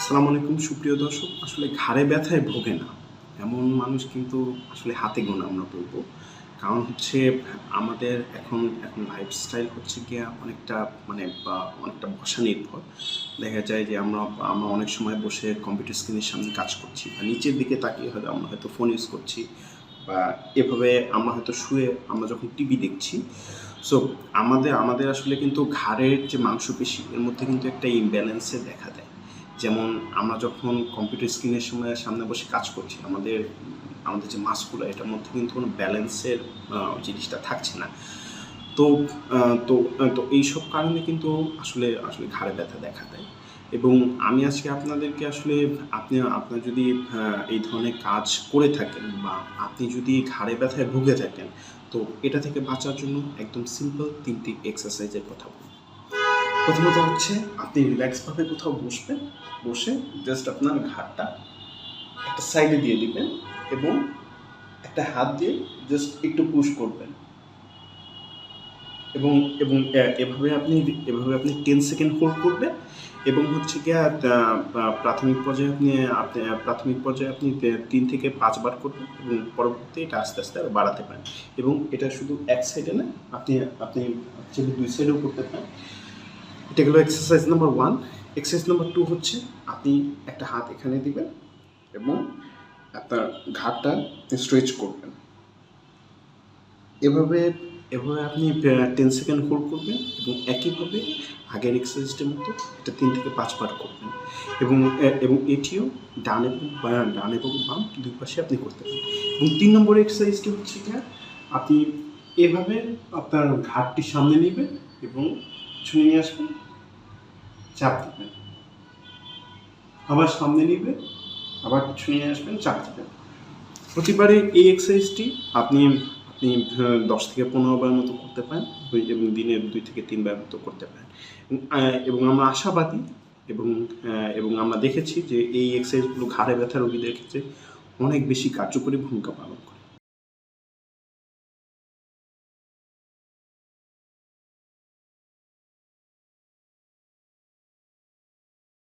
আসসালামু আলাইকুম, সুপ্রিয় দর্শক। আসলে ঘাড়ে ব্যথায় ভোগে না। এমন মানুষ কিন্তু আসলে হাতে গোনা আমরা বলব। কারণ হচ্ছে আমাদের এখন এখন লাইফস্টাইল হচ্ছে গিয়ে অনেকটা মানে বা অনেকটা বসা নির্ভর দেখা যায় যে আমরা আমরা অনেক সময় বসে কম্পিউটার স্ক্রিনের সামনে কাজ করছি বা নিচের দিকে তাকিয়ে হয়তো আমরা হয়তো ফোন ইউজ করছি বা এভাবে আমরা হয়তো শুয়ে আমরা যখন টিভি দেখছি। সো আমাদের আমাদের আসলে কিন্তু ঘাড়ের যে মাংসপেশি, এর মধ্যে কিন্তু একটা ইমব্যালেন্সে দেখা দেয়। যেমন আমরা যখন কম্পিউটার স্ক্রিনের সময় সামনে বসে কাজ করছি, আমাদের আমাদের যে মাসগুলো এটার মধ্যে কিন্তু কোনো ব্যালেন্সের জিনিসটা থাকছে না। তো তো তো এইসব কারণে কিন্তু আসলে আসলে ঘাড়ে ব্যথা দেখা দেয়। এবং আমি আজকে আপনাদেরকে আসলে, আপনি, আপনার যদি এই ধরনের কাজ করে থাকেন বা আপনি যদি ঘাড়ে ব্যথায় ভুগে থাকেন, তো এটা থেকে বাঁচার জন্য একদম সিম্পল তিনটি এক্সারসাইজের কথা বলব। প্রথমত হচ্ছে, আপনি রিল্যাক্সভাবে কোথাও বসবেন, বসে জাস্ট আপনার ঘাটটা একটা সাইডে দিয়ে দিবেন এবং একটা হাত দিয়ে জাস্ট একটু পুশ করবেন। এবং এবং এভাবে আপনি এভাবে আপনি টেন সেকেন্ড হোল্ড করবেন এবং হচ্ছে কি প্রাথমিক পর্যায়ে আপনি আপনি, প্রাথমিক পর্যায়ে আপনি তিন থেকে পাঁচবার করবেন এবং পরবর্তী এটা আস্তে আস্তে আরও বাড়াতে পারেন। এবং এটা শুধু এক সাইডে না, আপনি আপনি দুই সাইডেও করতে পারেন। এটা গেলো exercise number one exercise number two হচ্ছে আপনি একটা হাত এখানে দিবেন এবং আপনার ঘাটটা স্ট্রেচ করবেন। এভাবে এভাবে আপনি টেন সেকেন্ড হোল্ড করবেন এবং একইভাবে আগের এক্সারসাইজটার মতো এটা তিন থেকে পাঁচবার করবেন। এবং এবং এটিও ডান এবং ডান এবং বাম দুই পাশে আপনি করতে পারেন। এবং তিন নম্বর এক্সারসাইজটি হচ্ছে আপনি এভাবে আপনার ঘাটটি সামনে নেবেন এবং ছুঁয়ে নিয়ে আসবেন চাপ দিবেন। আবার সামনে নিবে আবার ছুঁয়ে নিয়ে আসবেন চাপ দিবেন। প্রতিবারে এই এক্সারসাইজটি আপনি আপনি দশ থেকে পনেরো বার মতো করতে পারেন এবং দিনে দুই থেকে তিনবার মতো করতে পারেন। এবং, আমরা আশাবাদী এবং এবং আমরা দেখেছি যে এই এক্সারসাইজগুলো ঘাড়ে ব্যথা রোগীদের ক্ষেত্রে অনেক বেশি কার্যকরী ভূমিকা পালন করে।